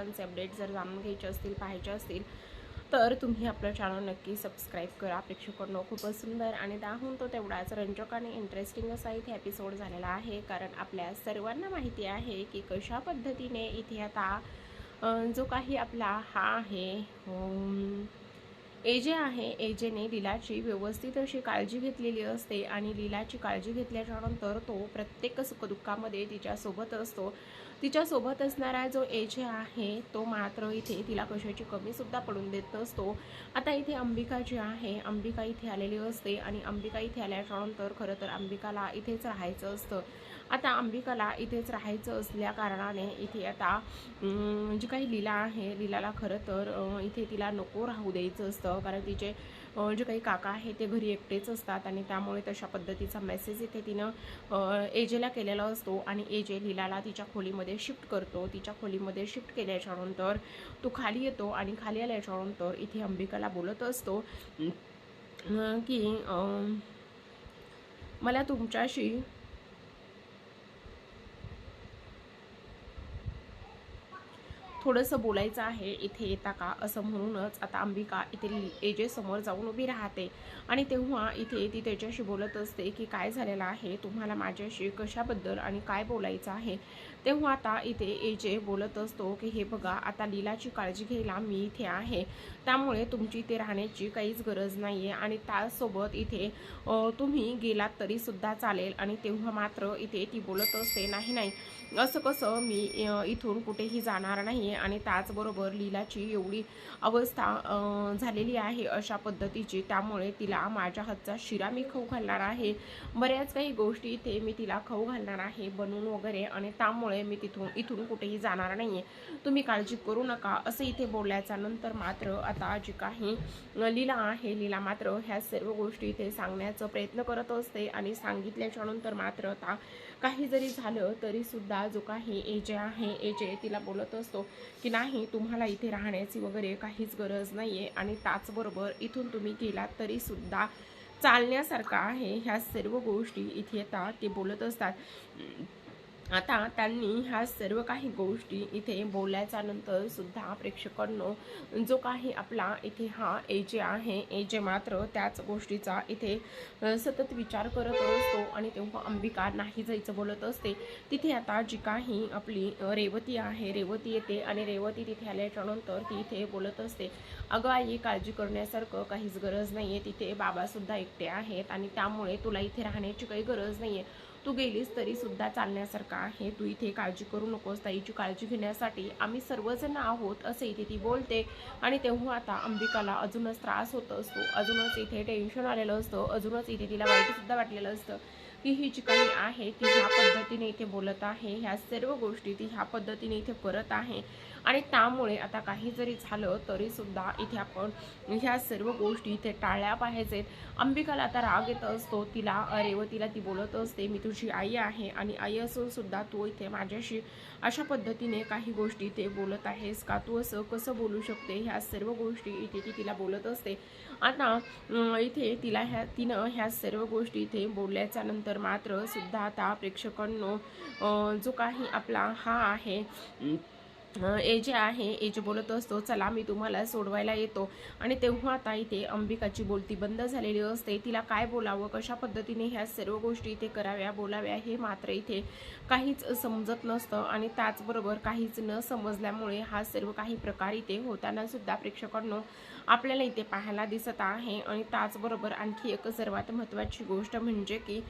Update जर जाणून घ्यायचे असतील पाहायचे असतील तर तुम्ही आपलं चॅनल नक्की सबस्क्राईब करा. प्रेक्षकांना खूपच सुंदर आणि त्याहून तो तेवढाच रंजक आणि इंटरेस्टिंग असा इथे एपिसोड झालेला आहे. कारण आपल्या सर्वांना माहिती आहे की कशा पद्धतीने इथे आता जो काही आपला हा आहे एजे आहे एजेने लिलाची व्यवस्थित अशी काळजी घेतलेली असते आणि लीलाची काळजी घेतल्याच्यानंतर तो प्रत्येक सुखदुःखामध्ये तिच्यासोबत असतो. तिच्यासोबत असणारा जो एजे आहे तो मात्र इथे तिला कशाची कमीसुद्धा पडून देत असतो. आता इथे अंबिका जी आहे अंबिका इथे आलेली असते आणि अंबिका इथे आल्याच्यानंतर खरं तर अंबिकाला इथेच राहायचं असतं. आता अंबिकाला इथेच राहायचं असल्या कारणाने इथे आता जी म्हणजे काही लीला आहे लीलाला खरं तर इथे तिला नको राहू द्यायचं असतं. कारण तिचे जे काही काका आहे ते घरी एकटेच असतात आणि त्यामुळे तशा पद्धतीचा मेसेज इथे तिनं एजेला केलेला असतो आणि एजे लीलाला तिच्या खोलीमध्ये शिफ्ट करतो. तिच्या खोलीमध्ये शिफ्ट केल्याच्यानंतर तो खाली येतो आणि खाली आल्याच्यानंतर इथे अंबिकाला बोलत असतो की मला तुमच्याशी थोडंसं बोलायचं आहे इथे येता का? असं म्हणूनच आता अंबिका इथे एजेसमोर जाऊन उभी राहते. आणि तेव्हा इथे ती त्याच्याशी बोलत असते की काय झालेलं आहे? तुम्हाला माझ्याशी कशाबद्दल आणि काय बोलायचं आहे? तेव्हा आता इथे एजे बोलत असतो की हे बघा आता लीलाची काळजी घ्यायला मी इथे आहे. त्यामुळे तुमची इथे राहण्याची काहीच गरज नाही आहे आणि त्यासोबत इथे तुम्ही गेलात तरीसुद्धा चालेल आणि तेव्हा मात्र इथे ती बोलत असते नाही नाही. असं कसं मी इथून कुठेही जाणार नाही आहे आणि त्याचबरोबर लीलाची एवढी अवस्था झालेली आहे अशा पद्धतीची. त्यामुळे तिला माझ्या हातचा शिरा मी खाऊ घालणार आहे. बऱ्याच काही गोष्टी इथे मी तिला खाऊ घालणार आहे बनवून वगैरे आणि त्यामुळे मी तिथून इथून कुठेही जाणार नाही आहे तुम्ही काळजी करू नका असं इथे बोलल्याच्या नंतर मात्र आता जी काही लीला आहे लीला मात्र ह्या सर्व गोष्टी इथे सांगण्याचा प्रयत्न करत असते आणि सांगितल्याच्या नंतर मात्र आता काही जरी झालं तरी सुद्धा जो काही एजे आहे एजे तिला बोलत असतो की नाही तुम्हाला इथे राहण्याची वगैरे काहीच गरज नाही आहे आणि त्याचबरोबर इथून तुम्ही गेलात तरी सुद्धा चालण्यासारखं आहे. ह्या सर्व गोष्टी इथे आता ते बोलत असतात. आता त्यांनी ह्या सर्व काही गोष्टी इथे बोलल्याच्या नंतर सुद्धा प्रेक्षकांनो जो काही आपला इथे हा एजे आहे एजे मात्र त्याच गोष्टीचा इथे सतत विचार करत असतो आणि तेव्हा अंबिका नाही जायचं बोलत असते. तिथे आता जी काही आपली रेवती आहे रेवती येते आणि रेवती तिथे आल्याच्यानंतर ती इथे बोलत असते. अगं आई काळजी करण्यासारखं काहीच गरज नाही आहे तिथे बाबासुद्धा एकटे आहेत आणि त्यामुळे तुला इथे राहण्याची काही गरज नाही आहे तू गेलीस तरीसुद्धा चालण्यासारखा चालण्यासारखं आहे. तू इथे काळजी करू नकोस ताईची काळजी घेण्यासाठी. आम्ही सर्वजण आहोत असे इथे ती बोलते. आणि तेव्हा आता अंबिकाला अजूनच त्रास होत असतो. अजूनच इथे टेन्शन आलेलं असतं. अजूनच इथे तिला वाईटसुद्धा वाटलेलं असतं की ही जी काही आहे ती ह्या पद्धतीने इथे बोलत आहे. ह्या सर्व गोष्टी ती ह्या पद्धतीने इथे करत आहे. आणि त्यामुळे आता काही जरी झालं तरीसुद्धा इथे आपण ह्या सर्व गोष्टी इथे टाळल्या पाहिजेत. अंबिकाला आता राग येत असतो. तिला रेवतीला ती बोलत असते मी तुझी आई आहे आणि आई असूनसुद्धा तू इथे माझ्याशी अशा पद्धतीने काही गोष्टी इथे बोलत आहेस का? तू असं कसं बोलू शकते? ह्या सर्व गोष्टी इथे ती तिला बोलत असते. आता इथे तिला ह्या तिनं ह्या सर्व गोष्टी इथे बोलल्याच्या नंतर मात्र सुद्धा आता प्रेक्षकांनो जो काही आपला हा आहे ए जे आहे एजे बोलत असतो चला मी तुम्हाला सोडवायला येतो. आणि तेव्हा आता इथे अंबिकाची बोलती बंद झालेली असते. तिला काय बोलावं कशा पद्धतीने ह्या सर्व गोष्टी इथे कराव्या बोलाव्या हे मात्र इथे काहीच समजत नसतं. आणि त्याचबरोबर काहीच न समजल्यामुळे हा सर्व काही प्रकार इथे होताना सुद्धा प्रेक्षकांनो आपल्याला इथे पाहायला दिसत आहे. आणि त्याचबरोबर आणखी एक सर्वात महत्त्वाची गोष्ट म्हणजे की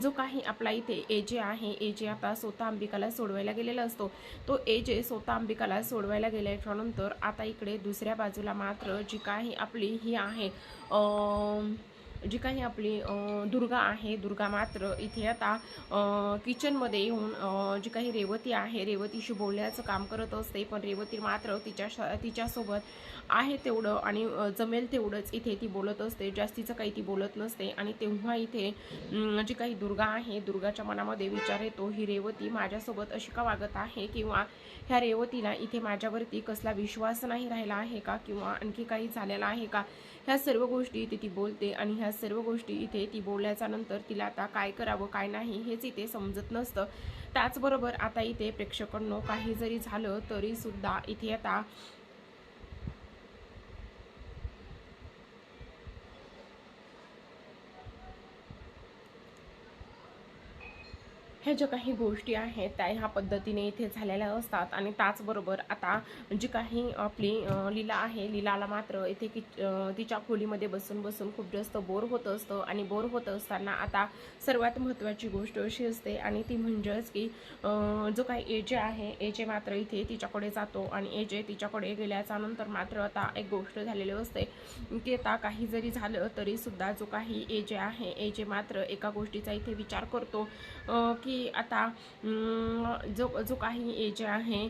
जो काही आपला इथे एजे आहे एजे आता स्वतः अंबिकाला सोडवायला गेलेला असतो. तो एजे स्वतः अंबिकाला सोडवायला गेल्याच्यानंतर आता इकडे दुसऱ्या बाजूला मात्र जी काही आपली ही आहे जी काही आपली दुर्गा आहे दुर्गा मात्र इथे आता किचनमध्ये येऊन जी काही रेवती आहे रेवतीशी बोलण्याचं काम करत असते पण रेवती मात्र तिच्या तिच्यासोबत आहे तेवढं आणि जमेल तेवढंच इथे ती बोलत असते. जास्तीचं काही ती बोलत नसते आणि तेव्हा इथे जी काही दुर्गा आहे दुर्गाच्या मनामध्ये विचार येतो ही रेवती माझ्यासोबत अशी का वागत आहे किंवा ह्या रेवतीला इथे माझ्यावरती कसला विश्वास नाही राहिला आहे का किंवा आणखी काही झालेला आहे का? ह्या सर्व गोष्टी इथे ती बोलते आणि ह्या ह्या सर्व गोष्टी इथे ती बोलल्याच्या नंतर तिला आता काय करावं काय नाही हेच इथे समजत नसतं. त्याचबरोबर आता इथे प्रेक्षकांनो काही जरी झालं तरी सुद्धा इथे आता ह्या ज्या काही गोष्टी आहेत त्या ह्या पद्धतीने इथे झालेल्या असतात. आणि त्याचबरोबर आता जी काही आपली लीला आहे लीलाला मात्र इथे कि तिच्या खोलीमध्ये बसून बसून खूप जास्त बोर होत असतं. आणि बोर होत असताना आता सर्वात महत्त्वाची गोष्ट अशी असते आणि ती म्हणजेच की जो काही एजे आहे एजे मात्र इथे तिच्याकडे जातो आणि एजे तिच्याकडे गेल्याच्यानंतर मात्र आता एक गोष्ट झालेली असते की आता काही जरी झालं तरीसुद्धा जो काही एजे आहे एजे मात्र एका गोष्टीचा इथे विचार करतो. की की आता जो जो काही एजे आहे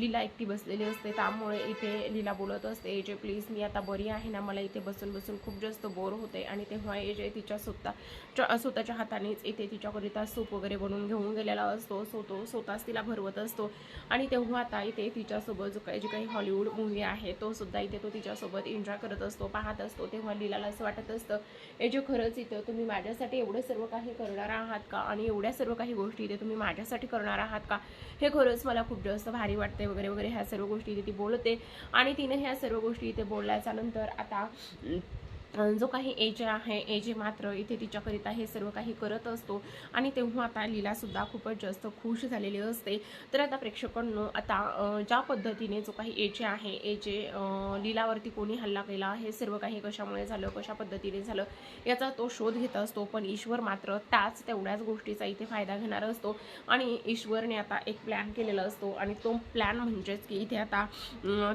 लीला एकटी बसलेली असते त्यामुळे इथे लीला बोलत असते एजे प्लीज मी आता बरी आहे ना? मला इथे बसून बसून खूप जास्त बोर होते. आणि तेव्हा एजे तिच्या स्वतः स्वतःच्या हातानेच इथे तिच्याकरिता सूप वगैरे बनवून घेऊन गेलेला असतो सो तो स्वतःच तिला भरवत असतो. आणि तेव्हा आता इथे तिच्यासोबत जो काही जे काही हॉलिवूड मूवी आहे तो सुद्धा इथे तो तिच्यासोबत एन्जॉय करत असतो पाहत असतो. तेव्हा लीलाला असं वाटत असतं एजे जे खरंच इथं तुम्ही माझ्यासाठी एवढं सर्व काही करणार आहात का? आणि एवढ्या सर्व काही गोष्टी इथे तुम्ही माझ्यासाठी करणार आहात का? हे खरंच मला खूप जास्त भारी वाटते वगैरे वगैरे ह्या सर्व गोष्टी इथे ती बोलते. आणि तिने ह्या सर्व गोष्टी इथे बोलल्याच्या नंतर आता जो काही एजे आहे एजे मात्र इथे तिच्याकरिता हे सर्व काही करत असतो. आणि तेव्हा आता लीलासुद्धा खूपच जास्त खुश झालेली असते. तर आता प्रेक्षकांनो आता ज्या पद्धतीने जो काही एजे आहे एजे अं, लीलावरती कोणी हल्ला केला हे सर्व काही कशामुळे झालं कशा पद्धतीने झालं याचा तो शोध घेत असतो. पण ईश्वर मात्र त्याच तेवढ्याच गोष्टीचा इथे फायदा घेणार असतो. आणि ईश्वरने आता एक प्लॅन केलेला असतो. आणि तो प्लॅन म्हणजेच की इथे आता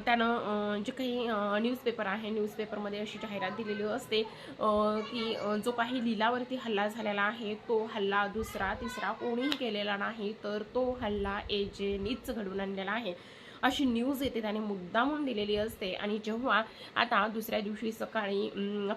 त्यानं जे काही न्यूजपेपर आहे न्यूजपेपरमध्ये अशी जाहिरात दिलेली असते. की जो काही लिलावरती हल्ला झालेला आहे तो हल्ला दुसरा तिसरा कोणीही केलेला नाही तर तो हल्ला एजेनीच घडवून आणलेला आहे. अशी न्यूज येते त्याने मुद्दामून दिलेली असते. आणि जेव्हा आता दुसऱ्या दिवशी सकाळी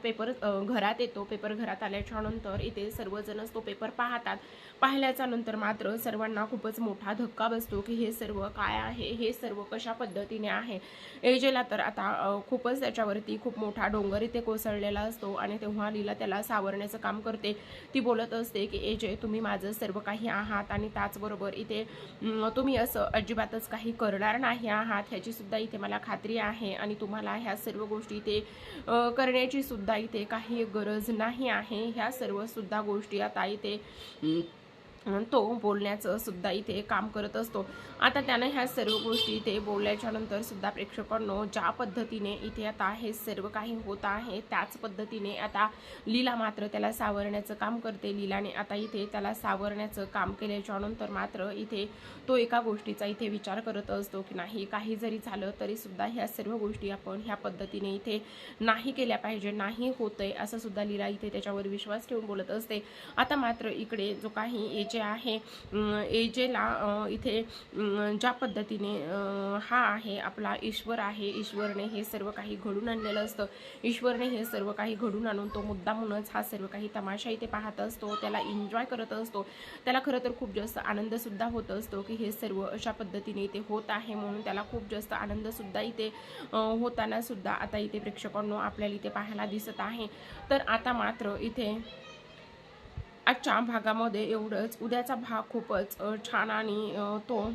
पेपर घरात येतो पेपर घरात आल्याच्यानंतर इथे सर्वजणच तो पेपर पाहतात. पाहिल्याच्या नंतर मात्र सर्वांना खूपच मोठा धक्का बसतो की हे सर्व काय आहे हे सर्व कशा पद्धतीने आहे? एजेला तर आता खूपच त्याच्यावरती खूप मोठा डोंगर इथे कोसळलेला असतो आणि तेव्हा लीला त्याला सावरण्याचं काम करते. ती बोलत असते की एजे तुम्ही माझं सर्व काही आहात आणि त्याचबरोबर इथे तुम्ही असं अजिबातच काही करणार नाही. आहात ह्याचीसुद्धा इथे मला खात्री आहे आणि तुम्हाला ह्या सर्व गोष्टी इथे करण्याची सुद्धा इथे काही गरज नाही आहे. ह्या सर्व सुद्धा गोष्टी आता इथे तो बोलण्याचं सुद्धा इथे काम करत असतो. आता त्यानं ह्या सर्व गोष्टी इथे बोलल्याच्या नंतर सुद्धा प्रेक्षकांनो ज्या पद्धतीने इथे आता हे सर्व काही होत आहे त्याच पद्धतीने आता लीला मात्र त्याला सावरण्याचं काम करते. लीलाने आता इथे त्याला सावरण्याचं काम केल्याच्यानंतर मात्र इथे तो एका गोष्टीचा इथे विचार करत असतो की नाही काही जरी झालं तरी सुद्धा ह्या सर्व गोष्टी आपण ह्या पद्धतीने इथे नाही केल्या पाहिजे नाही होतंय असं सुद्धा लीला इथे त्याच्यावर विश्वास ठेवून बोलत असते. आता मात्र इकडे जो काही जे आहे एजेला इथे ज्या पद्धतीने हा आहे आपला ईश्वर आहे ईश्वरने हे सर्व काही घडून आणलेलं असतं. ईश्वरने हे सर्व काही घडून आणून तो मुद्दामूनच हा सर्व काही तमाशा इथे पाहत असतो त्याला एन्जॉय करत असतो. त्याला खरं तर खूप जास्त आनंदसुद्धा होत असतो की हे सर्व अशा पद्धतीने इथे होत आहे म्हणून त्याला खूप जास्त आनंदसुद्धा इथे होतानासुद्धा आता इथे प्रेक्षकांनो आपल्याला इथे पाहायला दिसत आहे. तर आता मात्र इथे आजच्या भागामध्ये एवढंच. उद्याचा भाग खूपच छान आणि तो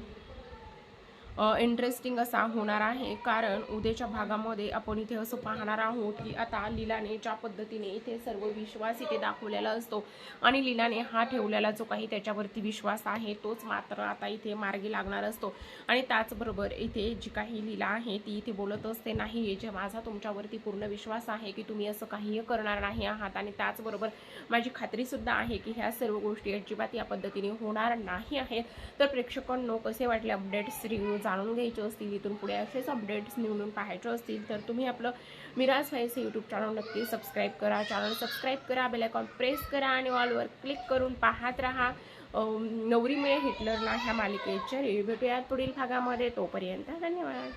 इंटरेस्टिंग असा होणार आहे. कारण उद्याच्या भागामध्ये आपण इथे असं पाहणार आहोत की आता लीलाने ज्या पद्धतीने इथे सर्व विश्वास इथे दाखवलेला असतो आणि लीलाने हा ठेवलेला जो काही त्याच्यावरती विश्वास आहे तोच मात्र आता इथे मार्गी लागणार असतो. आणि त्याचबरोबर इथे जी काही लीला आहे ती इथे बोलत असते नाही जे माझा तुमच्यावरती पूर्ण विश्वास आहे की तुम्ही असं काहीही करणार नाही आहात आणि त्याचबरोबर माझी खात्रीसुद्धा आहे की ह्या सर्व गोष्टी अजिबात या पद्धतीने होणार नाही आहेत. तर प्रेक्षकांनो कसे वाटले अपडेट्स? रिव्ह्यूज जाणून घ्यायचे असतील इथून पुढे असेच अपडेट्स निवडून पाहायचे असतील तर तुम्ही आपलं मिराज फाईस हे यूट्यूब चॅनल नक्की सबस्क्राईब करा. चॅनल सबस्क्राईब करा बेलायकॉन प्रेस करा आणि ऑलवर क्लिक करून पाहत राहा. नवरी मिळे हिटलरला ह्या मालिकेच्या रिव्ह्यू भेटूयात पुढील भागामध्ये. तोपर्यंत धन्यवाद.